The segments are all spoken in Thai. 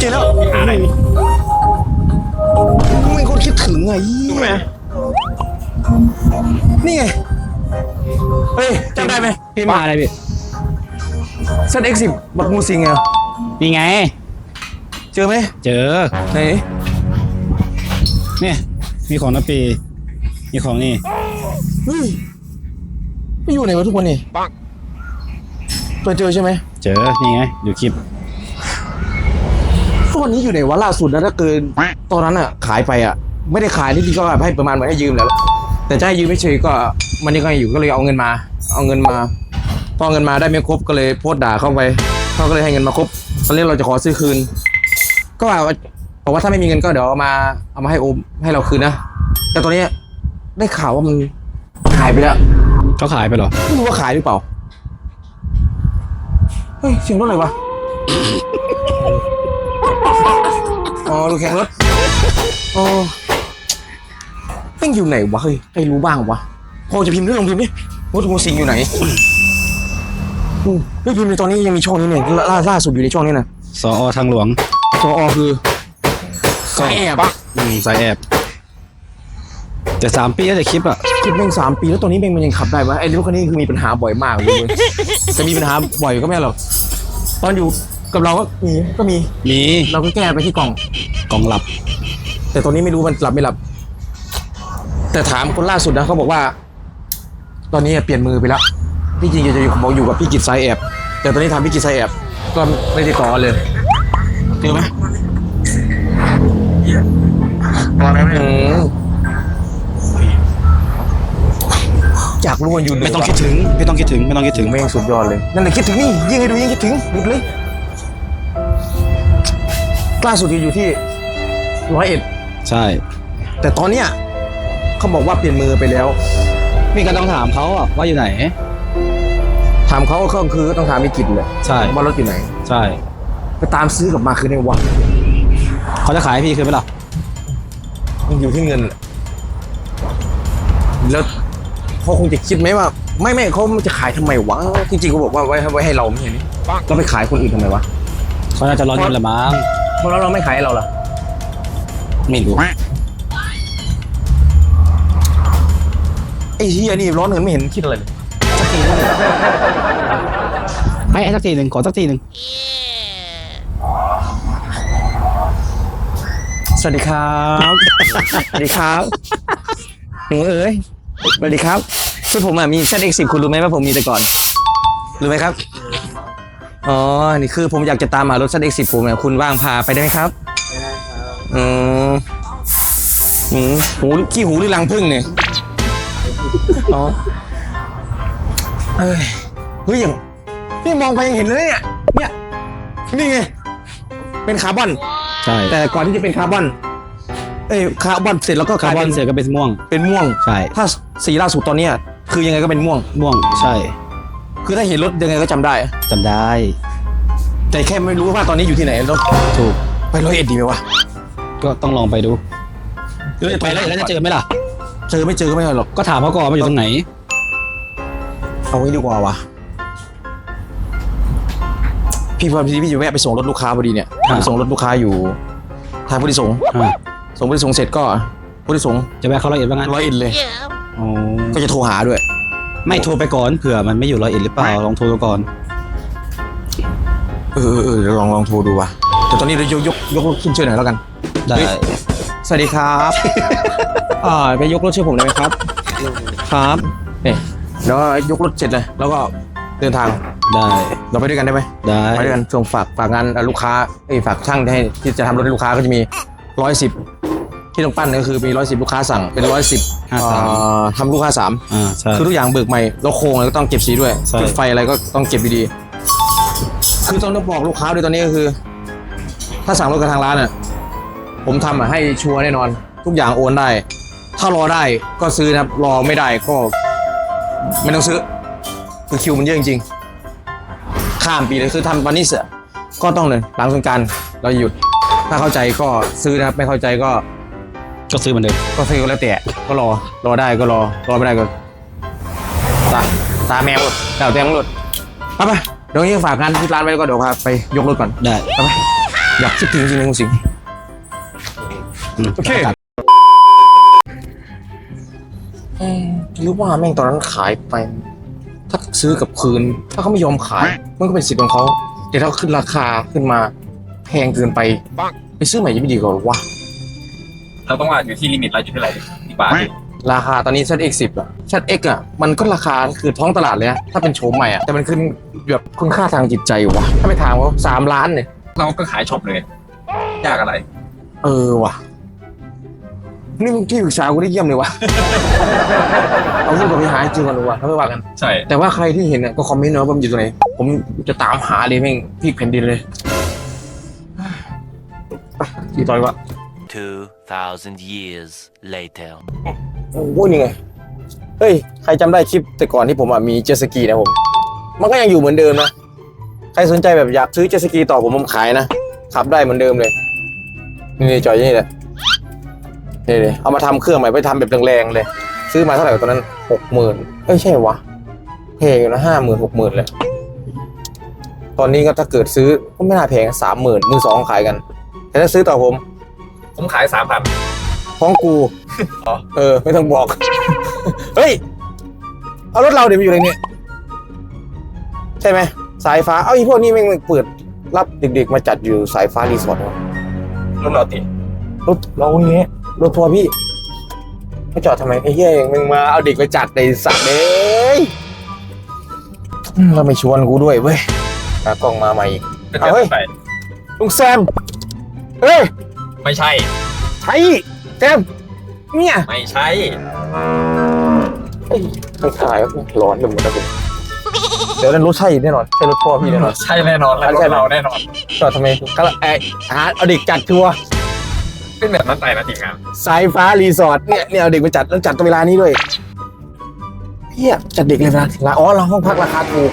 เจอแล้วหาอะไรมึงเป็นคนคิดถึงไงดูไหมนี่ไง เฮ้ยจำได้ไหมพี่มาอะไรพี่เซตเอ็กซ์สิบบักมูซิงไงนี่ไง เจอไหมเจอ ไหน เนี่ย มีของน้ำปี มีของนี่เฮ้ยไม่อยู่ไหนวะทุกวันนี่ตัวเจอใช่ไหม เจอ นี่ไงดูคลิป ทุกวันนี้อยู่ไหนวะล่าสุดนะถ้าเกินตอนนั้นอะขายไปอะ ไม่ได้ขายที่พี่ก็แบบให้ประมาณเหมือนให้ยืมแหล้ว แต่จะให้ยืมไม่เฉยก็มันยังไงอยู่ก็เลยเอาเงินมา เอาเงินมาพอเอาเงินมาได้ไม่ครบก็เลยโพสต์ด่าเข้าไปเขาก็เลยให้เงินมาครบตอนแรกเราจะขอซื้อคืน ก็ว่าบอกว่าถ้าไม่มีเงินก็เดี๋ยวเอามาเอามาให้โอมให้เราคืนนะแต่ตอนนี้ได้ข่าวว่ามันหายไปแล้วเขาขายไปเหรอไม่รู้ว่าขายหรือเปล่าเฮ้ยเสียงรถอะไรวะ อ๋อรถแข่งรถอ๋อแม่งอยู่ไหนวะเฮ้ยใครรู้บ้างวะพอจะพิมพ์เรื่องลงพิมพ์ดิว่าทูสิงอยู่ไหนอืมเฮ้ยพิมพ์ในตอนนี้ยังมีช่องนี้เนี่ยล่าล่าสุดอยู่ในช่องนี้นะสอทางหลวงจออคือสายแอบอะอืมสายแอบแต่สามปีแล้วแต่คลิปอะคิดแม่งสามปีแล้วตอนนี้แม่งมันยังขับได้ปะไอ้รถคันนี้คือมีปัญหาบ่อยมากเลยเว้ยจะมีปัญหาบ่อยก็ไม่หรอกตอนอยู่ กับเราก็มีก็มี มีเราก็แก้ไปที่กล่อง กล่องหลับ แต่ตอนนี้ไม่รู้มันหลับไม่หลับ แต่ถามคนล่าสุดนะเขาบอกว่า ตอนนี้เปลี่ยนมือไปแล้ว พี่จริงจะอยู่บอกอยู่กับพี่กิจไซแอบ แต่ตอนนี้ทำพี่กิจไซแอบ ก็ไม่ได้ต่อเลยเจอไหมอืมอยากรู้ว่าอยู่หนไม่ต้องคิดถึง ไม่ต้องคิดถึง ไม่ต้องคิดถึงแม่งสุดยอดเลย นั่นแหละคิดถึงนี่ยิ่งให้ดูยิ่งคิดถึงหยุดเลย ล่าสุดอยู่ที่ร้อยเอ็ดใช่ แต่ตอนเนี้ยเขาบอกว่าเปลี่ยนมือไปแล้ว นี่ก็ต้องถามเขาอะว่าอยู่ไหน ถามเขาก็คือต้องถามมีกิจเลยใช่ ว่ารถอยู่ไหน ใช่ ไปตามซื้อกลับมาคือในวันเขาจะขายให้พี่คือไหมล่ะมันอยู่ที่เงินแหละแล้วเขาคงจะคิดไหมว่า ไม่ไม่เขาจะขายทำไมวะจริงๆเขาบอกว่าไว้ไว้ให้เราไม่ใช่นี่เราไปขายคนอื่นทำไมวะเขาน่าจะร้อนเงินละมั้ง เพราะเราเราไม่ขายให้เราล่ะไม่รู้ไอ้เฮียนี่ร้อนเงินไม่เห็นคิดอะไรเลยให้ให้สักทีหนึ่งขอสักทีหนึ่งสวัสดีครับ สวัสดีครับหนูเอ๋ยสวัสดีครับ คือผมอะมี ZX10 คุณรู้ไหมว่าผมมีแต่ก่อน รู้ไหมครับ อ๋อ นี่คือผมอยากจะตามหารถ ZX10 ผมเนี่ยคุณว่างพาไปได้ไหมครับอืมอืมหูขี้หูหรือรังพึ่งเนี่ยอ๋อเอ้ยเฮ้ยอย่างนี่มองไปยังเห็นเลยเนี่ย เนี่ย นี่ไง เป็นคาร์บอน ใช่ แต่ก่อนที่จะเป็นคาร์บอน เอ้ยคาร์บอนเสร็จแล้วก็กคาลายร์บอเป็นนเสือก็เป็นม่วง เป็นม่วง ใช่ ถ้าสีล่าสุดตอนเนี้ยคือยังไงก็เป็นม่วง ม่วง ใช่ คือถ้าเห็นรถยังไงก็จำได้ จำได้แต่แค่ไม่รู้ว่าตอนนี้อยู่ที่ไหนรถถูกไปร้อยเอ็ดดีไหมวะก็ต้องลองไปดูเออไปแล้วแล้วจะเจอไหมล่ะ เจอไม่เจอก็ไม่เอาหรอกก็ถามเขาก่อนว่าอยู่ตรงไหน เอาไว้ดีกว่าวะพี่พอพี่พี่จะแวะไปส่งรถลูกค้าพอดีเนี่ยอ่าไปส่งรถลูกค้าอยู่ทางพุทธิสงฆ์อ่าส่งพุทธิสงฆ์เสร็จก็พุทธิสงฆ์จะแวะเขาร้อยเอ็ดว่างั้นร้อยเอ็ดเลยอ๋อก็จะโทรหาด้วย ไม่โทรไปก่อนเผื่อมันไม่อยู่ร้อยเอ็ดหรือเปล่าลองโทรดูก่อนเออเออเออเดี๋ยวลองลองโทรดูว่ะแต่ตอนนี้เรายกยกยกรถขึ้นช่วยหน่อยแล้วกัน ได้เฮ้ยสวัสดีครับอ่าไปยกรถช่วยผมได้ไหมครับ ครับเนี่ยเดี๋ยวยกรถเสร็จเลยแล้วก็เดินทางได้เราไปด้วยกันได้ไหมได้ไปด้วยกันส่งฝากฝากงานเอ่อลูกค้าเอ้ยฝากช่างให้ที่จะทำรถให้ลูกค้าก็จะมีร้อยสิบ ที่ต้องปั้นก็คือมีร้อยสิบลูกค้าสั่งเป็นร้อยสิบห้าสามทำลูกค้าสามอ่าใช่คือทุกอย่างเบิกใหม่แล้วโครงอะไรก็ต้องเก็บสีด้วยใช่จุดไฟอะไรก็ต้องเก็บดีๆคือต้องบอกลูกค้าด้วยตอนนี้ก็คือ ถ้าสั่งรถกับทางร้านอะผมทำอะให้ชัวร์แน่นอน ทุกอย่างโอนได้ ถ้ารอได้ก็ซื้อนะครับรอไม่ได้ก็ไม่ต้องซื้อคือคิวมันเยอะจริงๆข้ามปีเลยคือทำวันนี้เสร็จก็ต้องเลยหลังสงกรารเราหยุดถ้าเข้าใจก็ซื้อนะครับไม่เข้าใจก็ ก็ซื้อเหมือนเดิมก็ซื้อก็แล้วแต่ก็รอรอได้ก็รอรอไม่ได้ก็ตาตาแมวหมดแต่แตงหมดไปไปเดี๋ยวนี้ฝากงานที่ร้านไว้แล้วก็เดี๋ยวพาไปยกรถก่อนได้ไปไปอยากคิดถึงจริงๆคุณสิงห์โอเคอืมหรือว่าแม่งตอนนั้นขายไป ถ้าซื้อกับคืน ถ้าเขาไม่ยอมขาย มันก็เป็นสิทธิ์ของเขาแต่ถ้าขึ้นราคาขึ้นมา แพงเกินไป ไปซื้อใหม่ยังไม่ดีกว่าวะ เราต้องว่าอยู่ที่ลิมิตเราอยู่ที่ไหนที่บาทราคาตอนนี้ ZX10 อะ ZX อะมันก็ราคาคือท้องตลาดเลยนะถ้าเป็นโฉมใหม่อะแต่มันขึ้นแบบคุณค่าทางจิตใจวะถ้าไปถามว่าสามล้านเนี่ยเราก็ขายช็อปเลยยากอะไร เออว่ะนี่มึงที่ปรึกษากูได้เยี่ยมเลยวะ เอาเรื่องกับพี่หายจริงก่อนดีกว่าถ้าไม่ว่ากัน ใช่ แต่ว่าใครที่เห็นเนี่ยก็คอมเมนต์เนาะว่ามันอยู่ตรงไหน ผมจะตามหาเลยแม่งพี่แผ่นดินเลยไปพี่ต่อยวะ 2,000 years later. โอ้ยนี่ไง เฮ้ย ใครจำได้คลิปแต่ก่อนที่ผมอะมีเจตสกีนะผม มันก็ยังอยู่เหมือนเดิมนะ ใครสนใจแบบอยากซื้อเจตสกีต่อผมผมขายนะ ขับได้เหมือนเดิมเลย นี่ๆจอยนี่แหละนี่เลยเอามาทำเครื่องใหม่ไปทำแบบแรงๆเลย ซื้อมาเท่าไหร่ตอนนั้นหกหมื่นเอ้ยใช่วะแพงอยู่นะห้าหมื่นหกหมื่นเลยตอนนี้ก็ถ้าเกิดซื้อก็ไม่น่าแพงสามหมื่นมือสองขายกัน แต่ถ้าซื้อต่อผม ผมขายสามพันของกูเออ ไม่ต้องบอก เฮ้ย เอารถเราเดี๋ยวไปอยู่ในนี้ใช่ไหม สายฟ้า เอาอีพวกนี้แม่งเปิด รับเด็กๆมาจัดอยู่สายฟ้ารีสอร์ทวะรถเราติดรถเราเนี้ยรถทัวร์พี่ไม่จอดทำไมไอ้เหี้ยมึงมาเอาเด็กไปจัดในสัตว์เลยอืมเราไม่ชวนกูด้วยเว้ยตากล้องมาใหม่อีกก็เอาจะเฮ้ย ไปลุงแซมเฮ้ย ไม่ใช่ ใช่แซมเนี่ยไม่ใช่เอ้ยข้างถ่ายก็ร้อนไปหมดแล้วผมเดี๋ยวนั้นรถใช่แน่นอนใช่รถพ่อพี่แน่นอน ใช่แน่นอนแล้วรใช่ถเราแน่นอน จอดทำไมก็ไอ้หาเอาเด็กจัดทัวร์เป็นแบบนั้นไปนะทีมงานสายฟ้ารีสอร์ทเนี่ยเนี่ยเอาเด็กไปจัดแล้วจัดตรงเวลานี้ด้วยเฮียจัดเด็กเลยนะละอ๋อเราห้องพักราคาถูก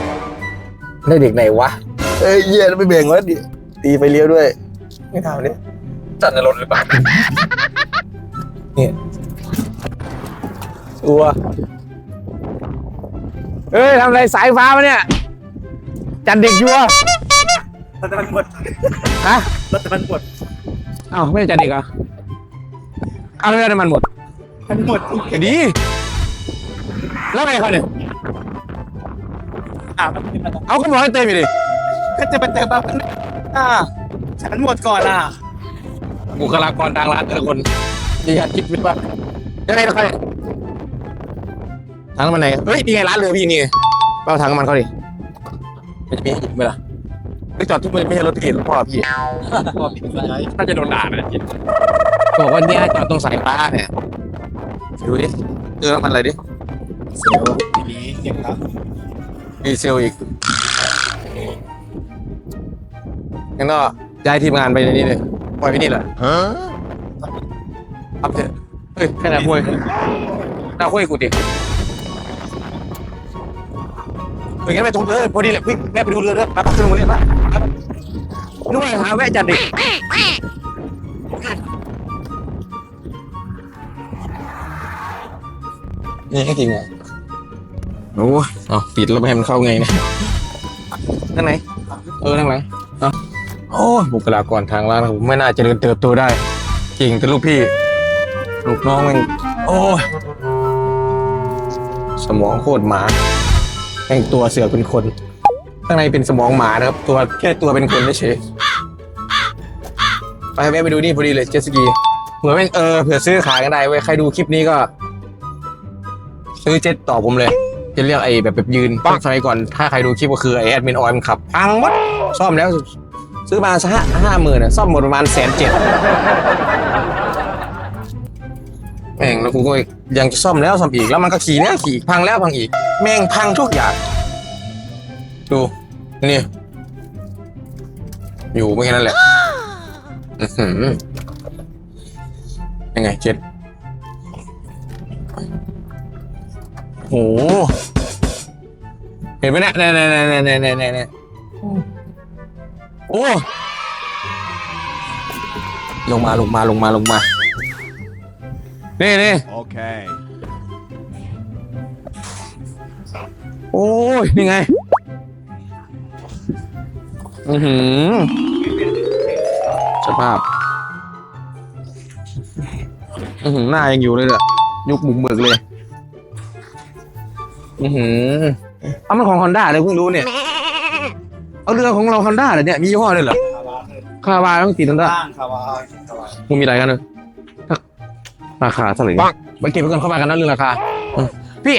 ได้เด็กไหนวะเอ้ยเฮียแล้วไปแบ่งไว้ดิตีไปเลี้ยวด้วย ไม่ทำเนี่ย จัดในรถหรือเปล่าตัวเอ้ยทำอะไรสายฟ้ามาเนี่ย จัดเด็กยัวรถมันหมดฮะรถมันหมดอ้าวไม่ได้จัดเด็กเหรอเอาแล้วน้ำมันหมดมันหมดเดี๋ยวดีแล้วไงเขาเนี่ยอะเอาก็บอกให้เต็มอยู่ดิก็จะไปเติมบ้างอ่าฉันหมดก่อนอะ บุคลากรทางร้านแต่ละคนดีครับคิดวิทย์ว่ายังไงนะใครทางน้ำมันไหนเฮ้ยนี่ไงร้านเรือพี่นี่ไงไปเอาถังน้ำมันเขาดิมันจะมีให้หยิบไหมล่ะไม่จอดทุกมันไม่ใช่รถพี่รถพ่อพี่น่าจะโดนด่านะจิตบอกว่าเนี่ยจอดตรงสายฟ้าเนี่ยดูดิเจอน้ำมันอะไรดิเซลล์ทีนี้เก็บครับดีเซลอีกงั้นก็ย้ายทีมงานไปในนี้เลย ปล่อยไปนี่แหละอัพเถอะเฮ้ยแค่ไหนห้วยหน้าห้วยกูดิเฮ้ยงั้นไปตรงเลยพอดีแหละพี่แม่ไปดูเรือเด้อไปปักเครื่องมือเนี่ยไปไปนึกว่าหาแวะจัดดินี่ให้กินไงโอ้ยเอาปิดแล้วไม่ให้มันเข้าไงเนะนั่งไหน เออนั่งไหนเอา โอ้ยบุคลากรทางร้านครับผมไม่น่าจะเดินเติบโตได้เก่งแต่ลูกพี่ ลูกน้องแมันโอ้ยสมองโคตรหมาแม่งตัวเสือเป็นคน ข้างในเป็นสมองหมานะครับ ตัวแค่ตัวเป็นคนเฉยไปแวะไปดูนี่พอดีเลยเจตสกีเผื่อแม่งเออเผื่อซื้อขายกันได้เว้ยใครดูคลิปนี้ก็ ซื้อเจ็ตต่อผมเลย จะเรียกไอ้แบบแบบยืนสมัยก่อน ถ้าใครดูคลิปก็คือไอ้แอดมินออยมันขับพังหมดซ่อมแล้ว ซื้อมาสักห้าหมื่นซ่อมหมดประมาณแสนเจ็ดแม่งแล้วกูก็ยังจะซ่อมแล้วซ่อมอีกแล้วมันก็ขี่แล้วขี่พังแล้วพังอีก แม่งพังทุกอย่างดูนี่ อยู่ไม่แค่นั้นแหละยังไงเจ็ดโอ้เห็นไหมเนี่ยเนี่ยเนี่ยเนี่ยเนี่ยเนี่ย โอ้ ลงมาลงมาลงมาลงมา นี่นี่ Okay. โอ้ย นี่ไง อือหือสภาพ อือหือหน้ายังอยู่เลยเหรอยุคบุกเบิกเลย อือหือเอามันของฮอนด้าเลยเพิ่งรู้เนี่ย เอาเรือของเราฮอนด้าเลยเนี่ยมียี่ห้อเลยเหรอคาวาต้องติดฮอนด้า บ้างครับว่าครับว่ามึงมีอะไรกันเลยราคาเท่าไหร่ไปเก็บไปก่อนเข้ามากันนะเรื่องราคาอืมพี่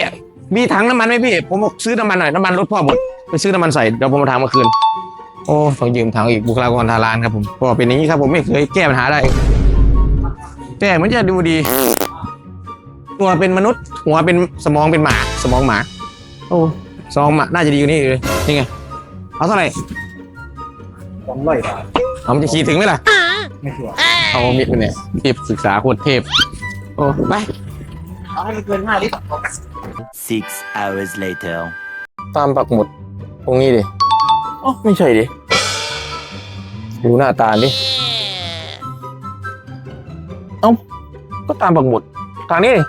มีถังน้ำมันไหมพี่ ผมบอกซื้อน้ำมันหน่อยน้ำมันรถพ่อหมดไปซื้อน้ำมันใส่เดี๋ยวผมมาถามเมื่อคืน โอ้ต้องยืมถังอีกบุคลากรทางร้านครับผมเพราะว่าเป็นอย่างนี้ครับผมไม่เคยแก้ปัญหาได้แก้เหมือนจะดูดี ตัวเป็นมนุษย์หัวเป็นสมองเป็นหมา สมองหมา โอ้สมองหมาน่าจะดีกว่านี้อีกเลยนี่ไง เอาเท่าไหร่สองร้อยบาทเอามันจะขี่ถึงไหมล่ะ ไม่ชัวร์เอามิดไปเนี่ยเทพศึกษาโคตรเทพ โอ้ไป เอาให้มันเกินห้าลิตร Six hours later. ตามปักหมุดตรงนี้ดิอ๋อไม่ใช่ดิ ดูหน้าตาดิ เอ้า ก็ตามปักหมุด ทางนี้ดิ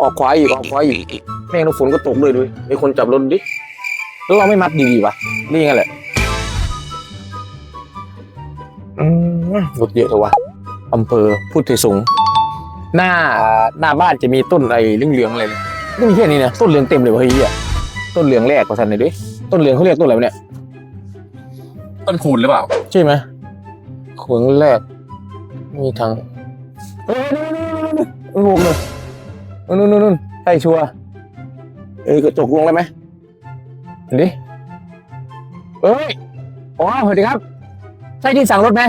ออกขวาอีก ออกขวาอีก แม่งแล้วฝนก็ตกเลยด้วยมีคนจับรถดิ แล้วเราไม่มัดดีๆวะนี่ยังไงแหละอืมรถเยอะเถอะวะอำเภอพุทธไทยสงฆ์หน้าหน้าบ้านจะมีต้นอะไรเหลืองๆอะไรเนี่ยไม่มีแค่นี้นะต้นเหลืองเต็มเลยวะเฮ้ยอะต้นเหลืองแรกกว่าทันเลยดิต้นเหลืองเขาเรียกต้นอะไรวะเนี่ย ต้นคูณหรือเปล่า ใช่ไหมขวงแรก มีทางเฮ้ยนู่นนู่นนู่นนู่นนู่นนู่นนู่นใช่ชัวร์เอ้ยกระจกลงเลยไหม เห็นดิเอ้ยอ๋อสวัสดีครับ ใช่ที่สั่งรถไหม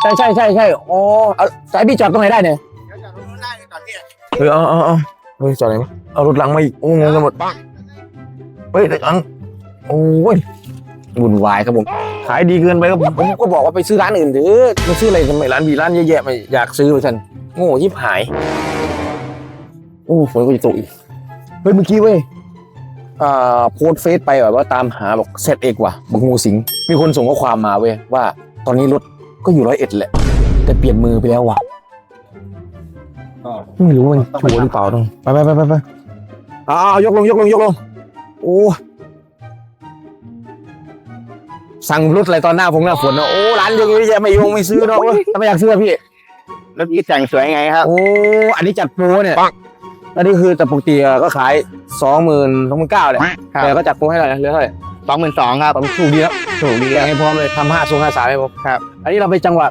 ใช่ใช่ใช่ใช่อ๋อเอาสายพี่จอดตรงไหนได้เนี่ยเดี๋ยวจะรู้ได้ก่อนพี่เออเอาเอาเอาเฮ้ยจอดไหนวะเอารถหลังมาอีกโอ้งงกันหมดเฮ้ยรถหลังโอ้ยวุ่นวายครับผม ขายดีเกินไปครับผมผมก็บอกว่าไปซื้อร้านอื่นเถอะไม่ซื้ออะไรทำไมร้านบีร้านเยอะแยะไม่อยากซื้อไปฉันโง่ยิบหายโอ้ฝนก็จะตกอีกเฮ้ยเมื่อกี้เว้ยอ่า โพสต์เฟซไปแบบว่าตามหาบอกเซตเอกว่ะบักงูสิง มีคนส่งข้อความมาเว้ยว่า ตอนนี้รถก็อยู่ร้อยเอ็ดแหละ แต่เปลี่ยนมือไปแล้วว่ะก็ไม่รู้มันชัวร์หรือเปล่าต้องไปไปไปไปไปเอ้าวยกลงยกลงยกลง โอ้สั่งรถอะไรตอนหน้าฝนหน้าฝนเนอะโอ้ร้านเยอะแยะไม่ยงไม่ซื้อเนาะโอ้ยทำไมอยากซื้ออะพี่แล้วพี่แต่งสวยไงครับ โอ้ อันนี้จัดโปรเนี่ย อันนี้คือแต่ปกติอะก็ขายสองหมื่นสองหมื่นเก้าเนี่ยครับ แต่ก็จัดโปรให้เท่าไหร่นะเหลือเท่าไหร่สองหมื่นสองครับ ตอนถูกดีแล้วถูกดีแล้วให้พร้อมเลยทำห้าทรงห้าสามให้ผมครับ อันนี้เราไปจังหวะ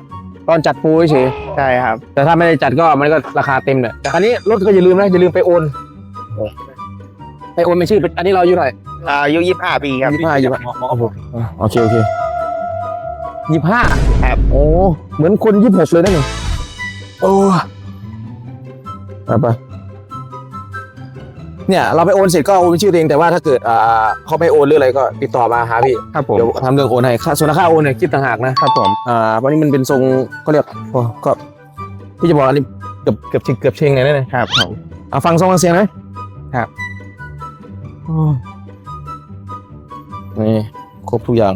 ตอนจัดโปรเฉยใช่ครับ แต่ถ้าไม่ได้จัดก็มันก็ราคาเต็มเลยแต่คราวนี้รถก็อย่าลืมนะอย่าลืมไปโอนไปโอนเป็นชื่อเป็นอันนี้เราอายู่เท่าไหร่อายุยี่สิบห้าปีครับ ยี่สิบห้ายี่สิบห้าโอ้โหโอเค โอเคยี่สิบห้าครับ โอ้เหมือนคนยี่สิบหกเลยนะนี่โอ้ไปไป เนี่ยเราไปโอนเสร็จก็โอนเป็นชื่อตัวเองแต่ว่าถ้าเกิดอ่าเขาไม่โอนหรืออะไรก็ติดต่อมาหาพี่ครับผมเดี๋ยวทำเรื่องโอนให้ค่าส่วนค่าโอนเนี่ยคิดต่างหากนะครับผมอ่าวันนี้มันเป็นทรงเขาเรียกโอ้ก็พี่จะบอกอันนี้เกือบเกือบเกือบเชงเลยนะเนี่ยครับผมเอาฟังทรงฟังเสียงไหมครับอ๋อนี่ครบทุกอย่าง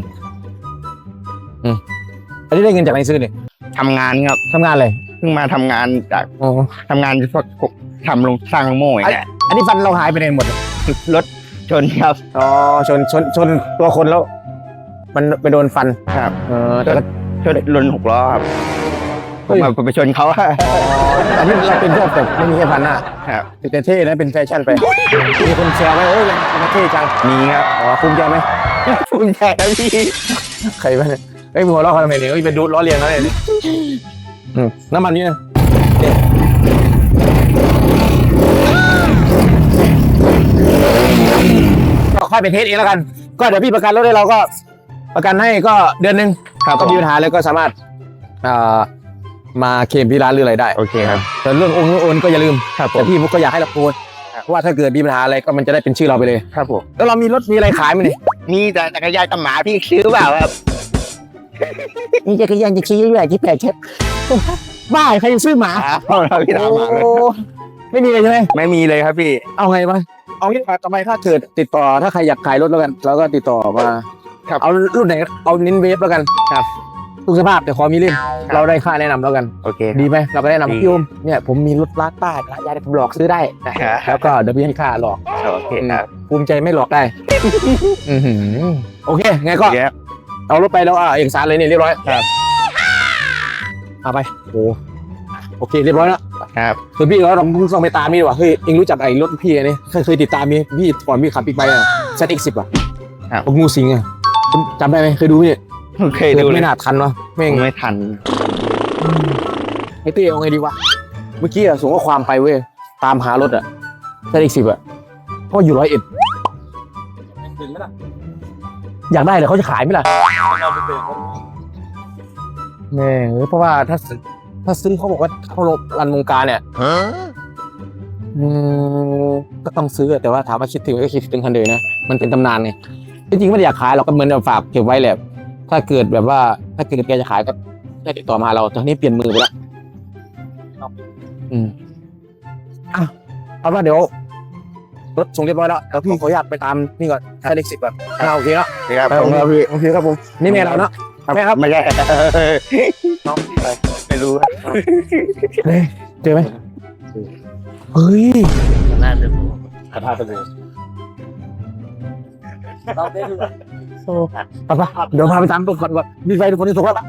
อืมอันนี้ได้เงินจากไหนซื้อเนี่ยทำงานครับทำงานอะไรเพิ่งมาทำงานจากอ๋อ ทำงานพวกทำลงสร้างโม่อย่างเงี้ย อันนี้ฟันเราหายไปไหนหมดเลยรถชนครับ อ๋อ ชน ชน ชนตัวคนแล้ว มันไปโดนฟัน ครับ เออ แต่ก็ชนรถหกล้อครับผเฮ้มยมาไปชนเขาอันนี้เราเป็นพวกแบบไม่มีแค่ฟันหน้าครับแต่เท่นะ เป็นแฟชั่นไป มีคนแซวไหมโอ้ยมันเท่จัง มีครับอ๋อภูมิใจไหม ภูมิใจครับพี่ใครบ้างเนี่ยเฮ้ยมึงหัวเราะเขาทำไมเนี่ยเฮ้ยเป็นดูล้อเลียนเขาเนี่ยอืมน้ำมันนี่นะ ค่อยไปเทสเองแล้วกัน ก็เดี๋ยวพี่ประกันรถให้เราก็ประกันให้ก็เดือนหนึ่งครับก็มีปัญหาแล้วก็สามารถอ่ามาเคลมที่ร้านหรืออะไรได้โอเคครับแต่เรื่องโอนโอนก็อย่าลืมครับผแต่มพี่ก็อยากให้เราโอนเพราะว่าถ้าเกิดมีปัญหาอะไรก็มันจะได้เป็นชื่อเราไปเลยครับผมแล้วเรามีรถมีอะไรขายไหมเนี่ยมีแต่จักรยานกับหมาพี่ซื้อเปล่าครับมีจักรยานจะชี้ใหญ่ที่แปลกเช็ดบ้าใครจะซื้อหมาอ้าวเราพี่ถามหมาเลยโอ้ ไม่มีเลยใช่ไหมไม่มีเลยครับพี่เอาไงวะเอางี้ทำไมถ้าเกิดติดต่อถ้าใครอยากขายรถแล้วกันเราก็ติดต่อมาครับเอารุ่นไหนเอาเน้นเวฟแล้วกันครับทุกสภาพแต่ขอมีเล่มเราได้ค่าแนะนำแล้วกัน โอเค ดีไหมเราก็แนะดีนำพี่โอมเนี่ยผมมีรถร้านป้าร้านยาที่ผมหลอกซื้อได้นะแล้วก็เดี๋ยวพี่ให้ค่าหลอกโอเคครับภูมิใจไม่หลอกได้อือหือโอเคไงก็เดี๋ยวเอารถไปแล้วอะเอกสารเลยเนี่ยเรียบร้อยครับเอาไปโอ้โอเคเรียบร้อยแล้ว ครับคือพี่เราต้องต้องไปตามนี่ดีกว่าเฮ้ยเองรู้จักไอ้รถพี่อันนี้เคยเคยติดตามมีพี่ก่อนพี่ขับบิ๊กไบค์อะเซตเอ็กสิบอะครับพวกงูสิงอะคุณจำได้ไหมเคยดูไหมเนี่ยเคยดูเลไม่ยน่าทันวะแม่งไม่ทันไอ้เต้เอาไงดีวะเมื่อกี้อะส่งข้อความไปเว้ยตามหารถอะเซตเอ็กสิบอะเพราะอยู่ร้อยเอ็ดอยากได้เลยเขาจะขายไหมล่ะแม่งเอ้ยเพราะว่าถ้าซื้อ ถ้าซื้อเขาบอกว่าเข้ารันวงการเนี่ยอืมก็ต้องซื้ออะแต่ว่าถามว่าคิดถึงก็คิดถึงคันเดยนะมันเป็นตำนานไงจริงๆไม่ได้อยากขายเราก็เหมือนแบบฝากเก็บไว้แหละถ้าเกิดแบบว่า ถ้าเกิดแกจะขายก็ได้ติดต่อมาหาเราตอนนี้เปลี่ยนมือไปแล้วอืมอะเอาว่าเดี๋ยวรถส่งเรียบร้อยแล้วเดี๋ยวพี่ขออนุญาตไปตามนี่ก่อนใช้เลขสิบก่อนอ่าโอเคแล้วครับไปผมครับพี่โอเคครับผมนี่แม่เราเนาะแม่ครับไม่ใช่น้อง ไม่รู้เฮ้ยเจอไหมเฮ้ยน่าจะกระทะไปเลยโอ้ไปปะเดี๋ยวพาไปตามตัวก่อนว่ามีไฟทุกคนที่ส่งแล้วปะ